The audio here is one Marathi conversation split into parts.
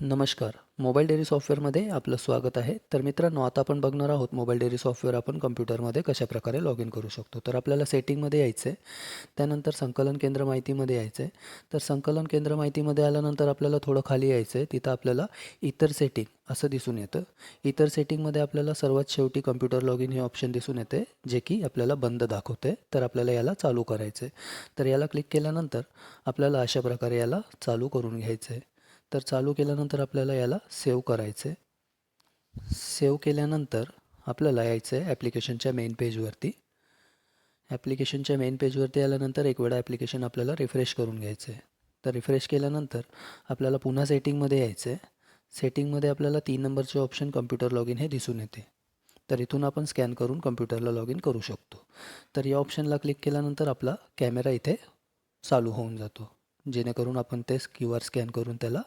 नमस्कार. मोबाईल डेअरी सॉफ्टवेअरमध्ये आपलं स्वागत आहे. तर मित्रांनो आता आपण बघणार आहोत मोबाईल डेअरी सॉफ्टवेअर आपण कम्प्युटरमध्ये कशाप्रकारे लॉग इन करू शकतो. तर आपल्याला सेटिंगमध्ये यायचं आहे त्यानंतर संकलन केंद्र माहितीमध्ये यायचं आहे तर संकलन केंद्र माहितीमध्ये आल्यानंतर आपल्याला थोडं खाली यायचं आहे तिथं आपल्याला इतर सेटिंग असं दिसून येतं. इतर सेटिंगमध्ये आपल्याला सर्वात शेवटी कम्प्युटर लॉग इन हे ऑप्शन दिसून येते जे की आपल्याला बंद दाखवते. तर आपल्याला याला चालू करायचं आहे तर याला क्लिक केल्यानंतर आपल्याला अशा प्रकारे याला चालू करून घ्यायचं आहे तर चालू केल्यानंतर आपल्याला याला सेव्ह करायचं आहे सेव्ह केल्यानंतर आपल्याला यायचं आहे ॲप्लिकेशनच्या मेन पेजवरती ॲप्लिकेशनच्या मेन पेजवरती आल्यानंतर एक वेळा ॲप्लिकेशन आपल्याला रिफ्रेश करून घ्यायचं आहे तर रिफ्रेश केल्यानंतर आपल्याला पुन्हा सेटिंगमध्ये यायचं आहे सेटिंगमध्ये आपल्याला तीन नंबरचे ऑप्शन कम्प्युटर लॉग इन हे दिसून येते. तर इथून आपण स्कॅन करून कम्प्युटरला लॉग इन करू शकतो. तर या ऑप्शनला क्लिक केल्यानंतर आपला कॅमेरा इथे चालू होऊन जातो. जेणेकरून आपण ते क्यू आर स्कॅन करून त्याला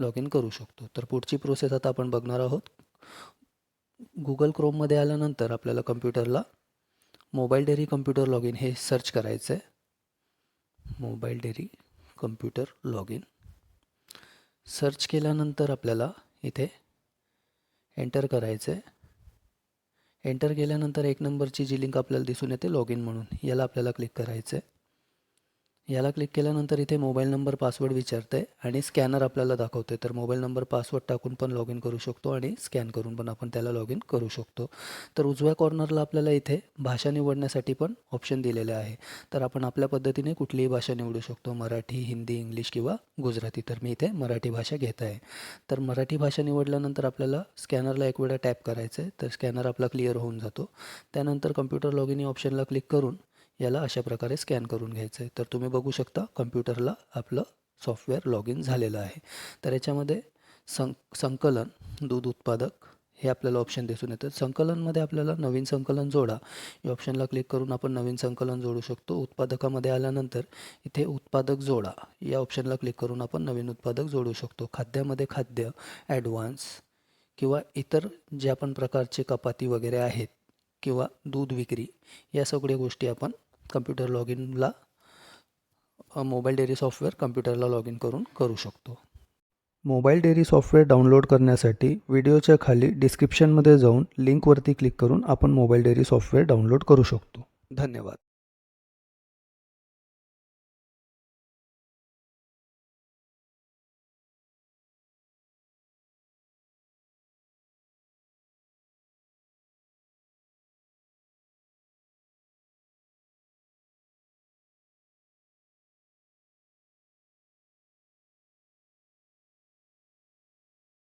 लॉग इन करू शकतो. तर पुढची प्रोसेस आता आपण बघणार आहोत. गुगल क्रोममध्ये आल्यानंतर आपल्याला कम्प्युटरला mobile dairy computer log in हे सर्च करायचं आहे mobile dairy computer log in. Search केल्यानंतर आपल्याला इथे एंटर करायचं आहे एंटर केल्यानंतर एक नंबरची जी लिंक आपल्याला दिसून येते लॉग इन म्हणून. याला आपल्याला क्लिक करायचं आहे याला क्लिक केल्यानंतर इथे मोबाईल नंबर पासवर्ड विचारते आणि स्कॅनर आपल्याला दाखवते. तर मोबाईल नंबर पासवर्ड टाकून पण लॉग इन करू शकतो आणि स्कॅन करून पण आपण त्याला लॉग इन करू शकतो. तर उजव्या कॉर्नरला आपल्याला इथे भाषा निवडण्यासाठी पण ऑप्शन दिलेले आहे. तर आपण आपल्या पद्धतीने कुठलीही भाषा निवडू शकतो. मराठी हिंदी इंग्लिश किंवा गुजराती. तर मी इथे मराठी भाषा घेत आहे. तर मराठी भाषा निवडल्यानंतर आपल्याला स्कॅनरला एक वेळा टॅप करायचं आहे तर स्कॅनर आपला क्लिअर होऊन जातो. त्यानंतर कम्प्युटर लॉग इन ऑप्शनला क्लिक करून याला अशा प्रकारे स्कॅन करून घ्यायचं आहे तर तुम्ही बघू शकता कम्प्युटरला आपलं सॉफ्टवेअर लॉग इन झालेलं आहे. तर याच्यामध्ये सं संकलन दूध उत्पादक हे आपल्याला ऑप्शन दिसून येतं. संकलनमध्ये आपल्याला नवीन संकलन जोडा. या ऑप्शनला क्लिक करून आपण नवीन संकलन जोडू शकतो. उत्पादकामध्ये आल्यानंतर इथे उत्पादक जोडा. या ऑप्शनला क्लिक करून आपण नवीन उत्पादक जोडू शकतो. खाद्यामध्ये खाद्य ॲडव्हान्स किंवा इतर ज्या पण प्रकारचे कपाती वगैरे आहेत किंवा दूध विक्री या सगळ्या गोष्टी आपण कम्प्युटर लॉग इनला मोबाईल डेअरी सॉफ्टवेअर कम्प्युटरला लॉग इन करून करू शकतो. मोबाईल डेअरी सॉफ्टवेअर डाउनलोड करण्यासाठी व्हिडिओच्या खाली डिस्क्रिप्शनमध्ये जाऊन लिंकवरती क्लिक करून आपण मोबाईल डेअरी सॉफ्टवेअर डाउनलोड करू शकतो. धन्यवाद.